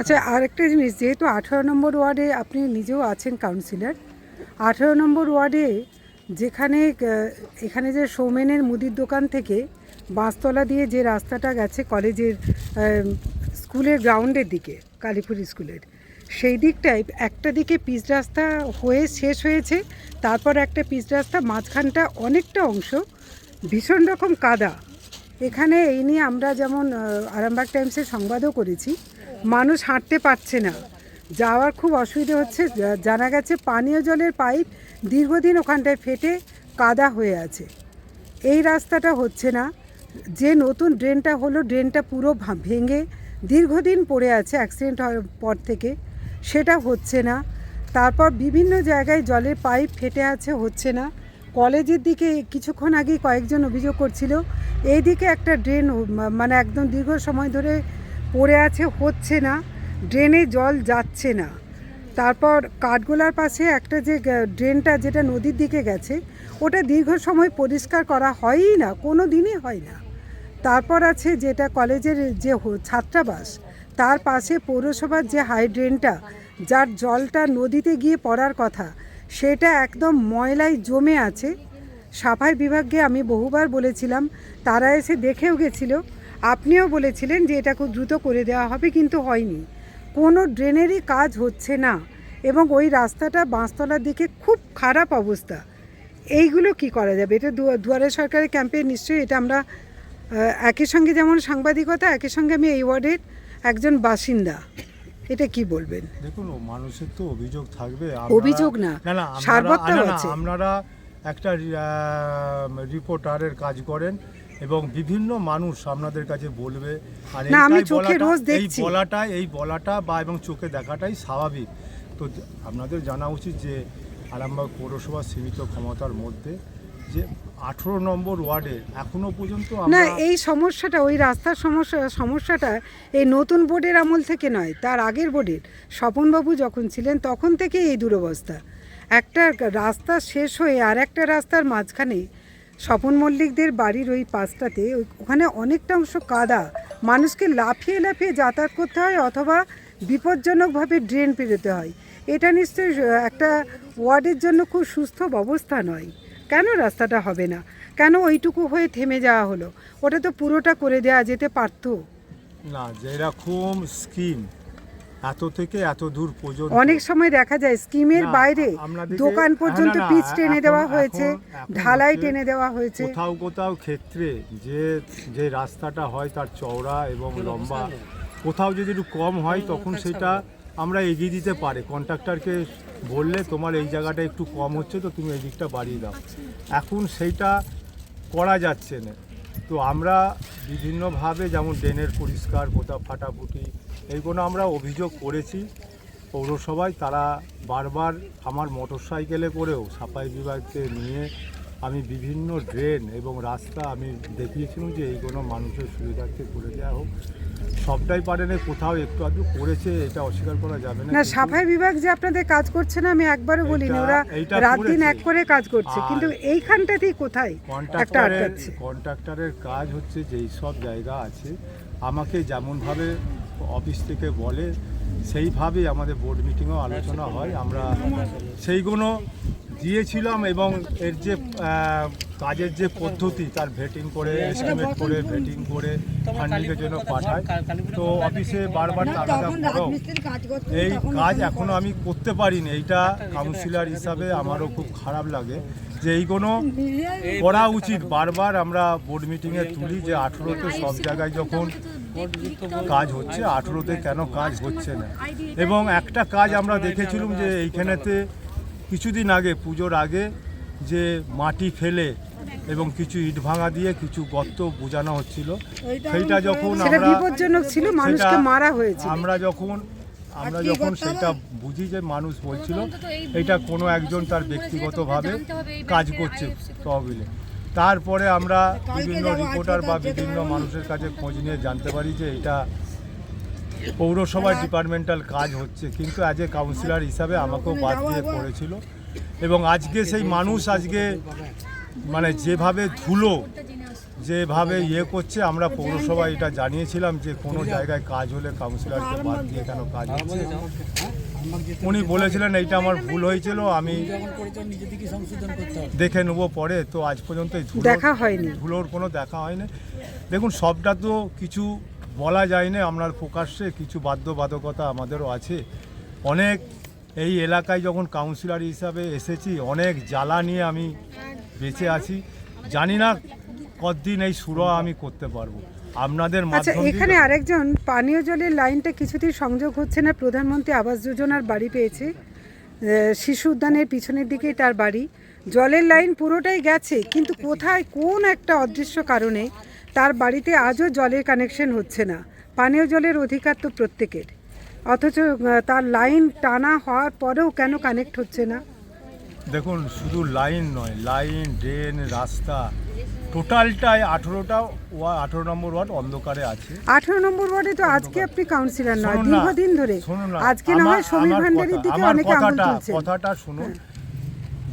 আচ্ছা আর একটা জিনিস, যেহেতু আঠারো নম্বর ওয়ার্ডে আপনি নিজেও আছেন কাউন্সিলর আঠারো নম্বর ওয়ার্ডে যেখানে এখানে যে সৌমেনের মুদির দোকান থেকে বাঁশতলা দিয়ে যে রাস্তাটা গেছে কলেজের স্কুলের গ্রাউন্ডের দিকে, কালীপুর স্কুলের, সেই দিকটায় একটা দিকে পিচ রাস্তা হয়ে শেষ হয়েছে, তারপর একটা পিচ রাস্তা মাঝখানটা অনেকটা অংশ ভীষণ রকম কাদা এখানে এই নিয়ে আমরা যেমন আরামবাগ টাইমসে সংবাদও করেছি। মানুষ হাঁটতে পারছে না। যাওয়ার খুব অসুবিধা হচ্ছে। জানা গেছে পানীয় জলের পাইপ দীর্ঘদিন ওখানটায় ফেটে কাদা হয়ে আছে। এই রাস্তাটা হচ্ছে না। যে নতুন ড্রেনটা হলো, ড্রেনটা পুরো ভেঙে দীর্ঘদিন পড়ে আছে, অ্যাক্সিডেন্ট হওয়ার পর থেকে। সেটা হচ্ছে না। তারপর বিভিন্ন জায়গায় জলের পাইপ ফেটে আছে, হচ্ছে না। কলেজের দিকে কিছুক্ষণ আগেই কয়েকজন অভিযোগ করছিল। এইদিকে একটা ড্রেন মানে একদম দীর্ঘ সময় ধরে পড়ে আছে, হচ্ছে না। ড্রেনে জল যাচ্ছে না। তারপর কাঠগোলার পাশে একটা যে ড্রেনটা যেটা নদীর দিকে গেছে, ওটা দীর্ঘ সময় পরিষ্কার করা হয়ই না কোনো দিনই হয় না। তারপর আছে যেটা কলেজের যে ছাত্রাবাস, তার পাশে পৌরসভার যে হাই ড্রেনটা, যার জলটা নদীতে গিয়ে পড়ার কথা সেটা একদম ময়লায় জমে আছে। সাফাই বিভাগকে আমি বহুবার বলেছিলাম, তারা এসে দেখেও গেছিল। আপনিও বলেছিলেন যে এটা খুব দ্রুত করে দেওয়া হবে, কিন্তু হয়নি। কোনো ড্রেনেরই কাজ হচ্ছে না এবং ওই রাস্তাটা বাঁশতলার দিকে খুব খারাপ অবস্থা। এইগুলো কি করা যাবে? এটা দুয়ারে সরকারের ক্যাম্পে নিশ্চয়ই এটা আমরা একই সঙ্গে যেমন সাংবাদিকতা একই সঙ্গে আমি এই ওয়ার্ডের একজন বাসিন্দা। এটা কি বলবেন দেখুন ও মানুষের তো অভিযোগ থাকবে অভিযোগ না, না, আছে। আপনারা একটা রিপোর্টারের কাজ করেন এবং বিভিন্ন মানুষ আপনাদের কাছে বলবে আর আমি চোখে রোজ এই দেখছি। বলাটা এই বলাটা বা এবং চোখে দেখাটাই স্বাভাবিক তো আপনাদের জানা উচিত যে আরামবাগ পৌরসভা সীমিত ক্ষমতার মধ্যে যে আঠেরো নম্বর ওয়ার্ডে এখনও পর্যন্ত না এই সমস্যাটা ওই রাস্তার সমস্যা সমস্যাটা এই নতুন বোর্ডের আমল থেকে নয় তার আগের বোর্ডের। স্বপনবাবু যখন ছিলেন তখন থেকে এই দুরবস্থা। একটা রাস্তা শেষ হয়ে আর একটা রাস্তার মাঝখানে স্বপন মল্লিকদের বাড়ির ওই পাশটাতে ওখানে অনেকটা অংশ কাদা। মানুষকে লাফিয়ে লাফিয়ে যাতায়াত করতে হয় অথবা বিপজ্জনকভাবে ড্রেন পেরোতে হয়। এটা নিশ্চয়ই একটা ওয়ার্ডের জন্য খুব সুস্থ অবস্থা নয়। কেন রাস্তাটা হবে না? কেন ওইটুকু হয়ে থেমে যাওয়া হলো? ওটা তো পুরোটা করে দেওয়া যেতে পারতো। না যেরকম স্কিম এত থেকে এত দূর পর্যন্ত। অনেক সময় দেখা যায় স্কিমের বাইরে দোকান পর্যন্ত পিচ টেনে দেওয়া হয়েছে ঢালাই টেনে দেওয়া হয়েছে। কোথাও কোথাও ক্ষেত্রে যে যে রাস্তাটা হয় তার চওড়া এবং লম্বা। কোথাও যদি একটু কম হয় তখন সেটা আমরা এগিয়ে দিতে পারে। কন্ট্রাক্টরকে বললে তোমার এই জায়গাটা একটু কম হচ্ছে তো তুমি এই দিকটা বাড়িয়ে দাও। এখন সেইটা করা যাচ্ছে না। তো আমরা বিভিন্নভাবে যেমন ড্রেনের পরিষ্কার কোথাও ফাটাফুটি এইগুলো আমরা অভিযোগ করেছি পৌরসভায়। তারা বারবার আমার মোটর সাইকেলে করেও সাফাই বিভাগকে নিয়ে আমি বিভিন্ন ড্রেন এবং রাস্তা আমি দেখিয়েছিলাম যে এইগুলো মানুষের সুবিধার্থে করে দেওয়া হোক। সবটাই পারে না কোথাও একটু আধটু করেছে এটা অস্বীকার করা যাবে না না সাফাই বিভাগ যে আপনাদের কাজ করছে না আমি একবারও বলিনি ওরা রাত দিন। এক করে কাজ করছে। কিন্তু এইখানটাতেই কোথায় একটা আটকাচ্ছে কন্ট্রাক্টরের কাজ হচ্ছে যেই সব জায়গা আছে আমাকে যেমনভাবে অফিস থেকে বলে সেইভাবেই আমাদের বোর্ড মিটিংও আলোচনা হয়। আমরা সেইগুলো দিয়েছিলাম এবং এর যে কাজের যে পদ্ধতি তার ভেটিং করে এস্টিমেট করে ভেটিং করে ফান্ডিংয়ের জন্য পাঠায়। তো অফিসে বারবার তাগাদা করেও এই কাজ এখনও আমি করতে পারিনি। এইটা কাউন্সিলর হিসাবে আমারও খুব খারাপ লাগে যে এইগুলো করা উচিত। বারবার আমরা বোর্ড মিটিংয়ে তুলি যে আঠেরোতে সব জায়গায় যখন কাজ হচ্ছে আঠেরোতে কেন কাজ হচ্ছে না? এবং একটা কাজ আমরা দেখেছিলাম যে এইখানেতে কিছুদিন আগে পুজোর আগে যে মাটি ফেলে এবং কিছু ইট ভাঙা দিয়ে কিছু গর্ত বোঝানো হচ্ছিল সেইটা যখন সেটা আমরা বিপজ্জনক ছিল মানুষকে মারা হয়েছিল। আমরা যখন আমরা যখন সেটা বুঝি যে মানুষ বলছিল এটা কোনো একজন তার ব্যক্তিগতভাবে কাজ করছে তহবিলে। তারপরে আমরা বিভিন্ন রিপোর্টার বা বিভিন্ন মানুষের কাছে খোঁজ নিয়ে জানতে পারি যে এটা পৌরসভার ডিপার্টমেন্টাল কাজ হচ্ছে কিন্তু অ্যাজ এ কাউন্সিলর হিসাবে আমাকেও বাদ দিয়ে পড়েছিল। এবং আজকে সেই মানুষ আজকে মানে যেভাবে ধুলো যেভাবে ইয়ে করছে আমরা পৌরসভা এটা জানিয়েছিলাম যে কোনো জায়গায় কাজ হলে কাউন্সিলরকে বাদ দিয়ে কেন কাজ হচ্ছে। উনি বলেছিলেন এইটা আমার ভুল হয়েছিল আমি দেখে নেব পরে। তো আজ পর্যন্ত দেখা হয়নি। ধুলোর কোনো দেখা হয়নি। দেখুন সবটা তো কিছু বলা যায় না আপনার প্রকাশ্যে কিছু বাধ্যবাধকতা আমাদেরও আছে। অনেক এই এলাকায় যখন কাউন্সিলর হিসাবে এসেছি অনেক জ্বালা নিয়ে আমি বেঁচে আছি। জানি না কতদিন এই সুরা আমি করতে পারব। আপনাদের আচ্ছা এখানে আরেকজন পানীয় জলের লাইনটা কিছুতেই সংযোগ হচ্ছে না। প্রধানমন্ত্রী আবাস যোজনার বাড়ি পেয়েছে। শিশু উদ্যানের পিছনের দিকেই তার বাড়ি। জলের লাইন পুরোটাই গেছে কিন্তু কোথায় কোন একটা অদৃশ্য কারণে তার বাড়িতে আজও জলের কানেকশন হচ্ছে না। পানীয় জলের অধিকার তো প্রত্যেকের। অথচ তার লাইন টানা হওয়ার পরেও কেন কানেক্ট হচ্ছে না? দেখুন শুধু লাইন নয় লাইন ড্রেন রাস্তা টোটালটাই আঠেরোটা আঠেরো নম্বর ওয়ার্ড অন্ধকারে আছে। আঠেরো নম্বর ওয়ার্ডে তো আজকে আপনি কাউন্সিলর নয় দীর্ঘদিন ধরে। আজকে না হয় সমীর দিকে অনেকে আঙুল কথাটা শুনুন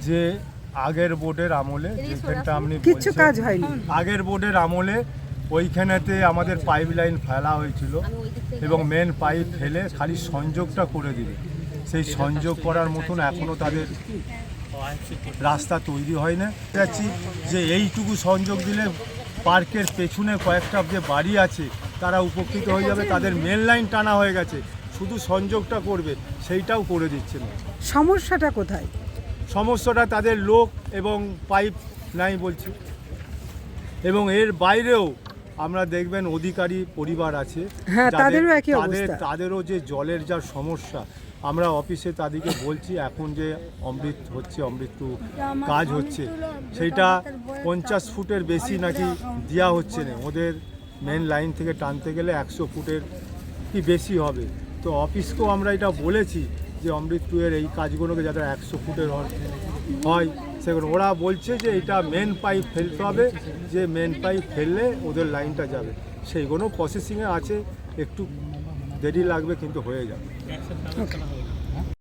যে আগের বোর্ডের আমলে যেখানটা আপনি বলছেন, কাজ হয়নি। আগের বোর্ডের আমলে ওইখানেতে আমাদের পাইপ লাইন ফেলা হয়েছিল এবং মেন পাইপ ফেলে খালি সংযোগটা করে দিবে। সেই সংযোগ করার মতন এখনও তাদের রাস্তা তৈরি হয় না। যাচ্ছি যে এইটুকু সংযোগ দিলে পার্কের পেছনে কয়েকটা যে বাড়ি আছে তারা উপকৃত হয়ে যাবে তাদের মেন লাইন টানা হয়ে গেছে। শুধু সংযোগটা করবে সেইটাও করে দিচ্ছে। না সমস্যাটা কোথায়? সমস্যাটা তাদের লোক এবং পাইপ নাই বলছি। এবং এর বাইরেও আমরা দেখবেন অধিকারী পরিবার আছে। হ্যাঁ, তাদেরও একই তাদের তাদেরও যে জলের যা সমস্যা আমরা অফিসে তাদেরকে বলছি এখন যে অমৃত হচ্ছে অমৃত কাজ হচ্ছে সেইটা পঞ্চাশ ফুটের বেশি নাকি দেওয়া হচ্ছে না। ওদের মেন লাইন থেকে টানতে গেলে একশো ফুটের কি বেশি হবে? তো অফিসকেও আমরা এটা বলেছি যে অমৃত টুয়ের এই কাজগুলোকে যাতে একশো ফুটের হয় হয়, সেগুলো। ওরা বলছে যে এটা মেন পাইপ ফেলতে হবে। যে মেন পাইপ ফেললে ওদের লাইনটা যাবে। সেইগুলো প্রসেসিংয়ে আছে। একটু দেরি লাগবে, কিন্তু হয়ে যাবে।